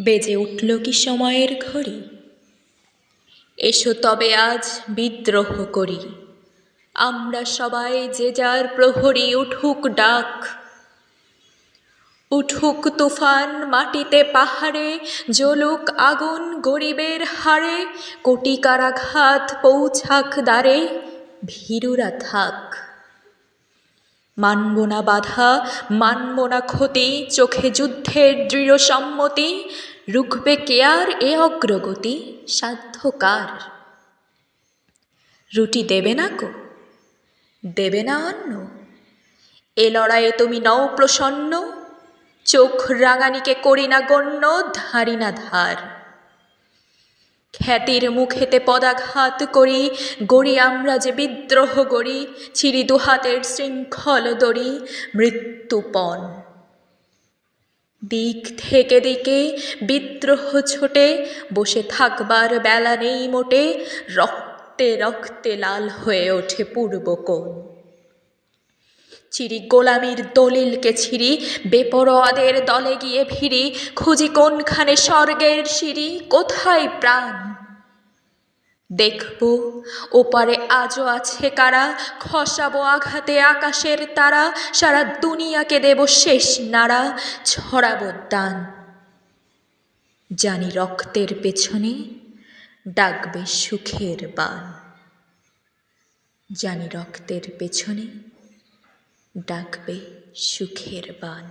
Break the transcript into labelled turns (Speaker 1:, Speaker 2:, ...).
Speaker 1: বেজে উঠল কি সময়ের ঘড়ি? এসো তবে আজ বিদ্রোহ করি। আমরা সবাই যে যার প্রহরী উঠুক ডাক। উঠুক তুফান মাটিতে পাহাড়ে, জ্বলুক আগুন গরিবের হাড়ে, কোটি কারাঘাত পৌঁছাক দ্বারে ভীরুরা থাক। মানব না বাধা মানব না ক্ষতি, চোখে যুদ্ধের দৃঢ় সম্মতি, রুখবে কেয়ার এ অগ্রগতি? সাধ্যকার। রুটি দেবে না কো? দেবে না অন্ন? এ লড়াইয়ে তুমি নও প্রসন্ন, চোখ রাঙানিকে করি না গণ্য ধারি না ধার। খ্যাতির মুখেতে পদাঘাত করি, গড়ি আমরা যে বিদ্রোহ গড়ি ছিরি দুহাতের শৃঙ্খল দড়ি, মৃত্যুপণ। দিক থেকে দিকে বিদ্রোহ ছোটে, বসে থাকবার বেলা নেই মোটে, রক্তে রক্তে লাল হয়ে ওঠে পূর্বকোণ। চিরি গোলামির দলিলকে ছিরি বেপরোয়াদের দলে গিয়ে ভিড়ি খুঁজি কোনখানে স্বর্গের সিঁড়ি, কোথায় প্রাণ? দেখব, ওপারে আজও আছে কারা, খসাবো আঘাতে আকাশের তারা, সারা দুনিয়াকে দেব শেষ নাড়া, ছড়াবো দান। জানি রক্তের পেছনে ডাকবে সুখের বান। জানি রক্তের পেছনে ডাকবে সুখের বান